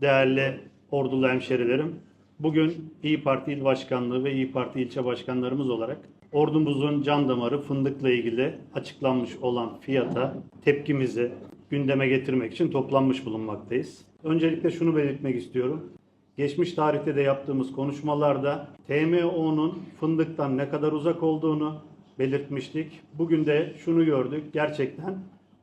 değerli ordulu hemşerilerim. Bugün İyi Parti İl Başkanlığı ve İyi Parti ilçe başkanlarımız olarak ordumuzun can damarı fındıkla ilgili açıklanmış olan fiyata tepkimizi gündeme getirmek için toplanmış bulunmaktayız. Öncelikle şunu belirtmek istiyorum. Geçmiş tarihte de yaptığımız konuşmalarda TMO'nun fındıktan ne kadar uzak olduğunu belirtmiştik. Bugün de şunu gördük. Gerçekten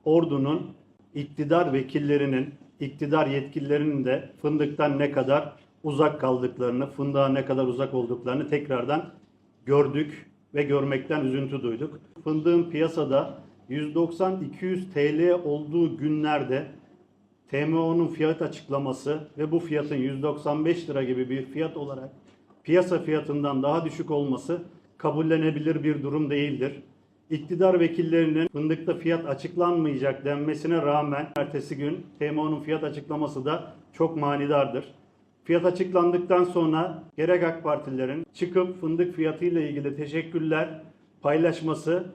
ordunun iktidar vekillerinin, iktidar yetkililerinin de fındıktan ne kadar uzak kaldıklarını, fındığa ne kadar uzak olduklarını tekrardan gördük ve görmekten üzüntü duyduk. Fındığın piyasada 190-200 TL olduğu günlerde TMO'nun fiyat açıklaması ve bu fiyatın 195 lira gibi bir fiyat olarak piyasa fiyatından daha düşük olması kabullenebilir bir durum değildir. İktidar vekillerinin fındıkta fiyat açıklanmayacak denmesine rağmen ertesi gün TMO'nun fiyat açıklaması da çok manidardır. Fiyat açıklandıktan sonra gerek AK Partililerin çıkıp fındık fiyatıyla ilgili teşekkürler paylaşması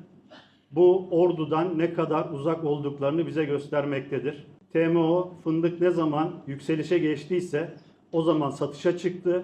bu ordudan ne kadar uzak olduklarını bize göstermektedir. TMO fındık ne zaman yükselişe geçtiyse o zaman satışa çıktı.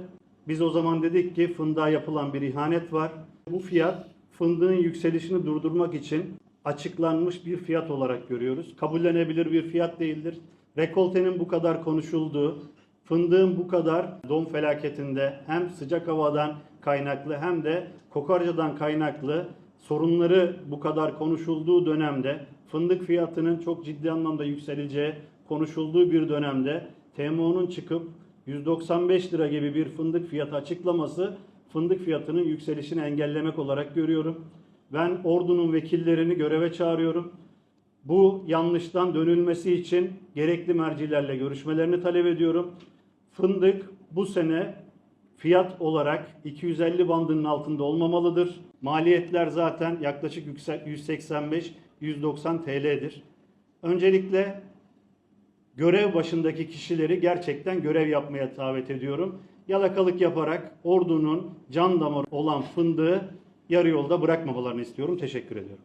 Biz o zaman dedik ki fındığa yapılan bir ihanet var. Bu fiyat fındığın yükselişini durdurmak için açıklanmış bir fiyat olarak görüyoruz. Kabullenebilir bir fiyat değildir. Rekoltenin bu kadar konuşulduğu, fındığın bu kadar don felaketinde hem sıcak havadan kaynaklı hem de kokarcadan kaynaklı sorunları bu kadar konuşulduğu dönemde fındık fiyatının çok ciddi anlamda yükseleceği konuşulduğu bir dönemde TMO'nun çıkıp 195 lira gibi bir fındık fiyatı açıklaması fındık fiyatının yükselişini engellemek olarak görüyorum. Ben ordunun vekillerini göreve çağırıyorum. Bu yanlıştan dönülmesi için gerekli mercilerle görüşmelerini talep ediyorum. Fındık bu sene fiyat olarak 250 bandının altında olmamalıdır. Maliyetler zaten yaklaşık yüksek 185-190 TL'dir. Öncelikle görev başındaki kişileri gerçekten görev yapmaya davet ediyorum. Yalakalık yaparak ordunun can damarı olan fındığı yarı yolda bırakmamalarını istiyorum. Teşekkür ediyorum.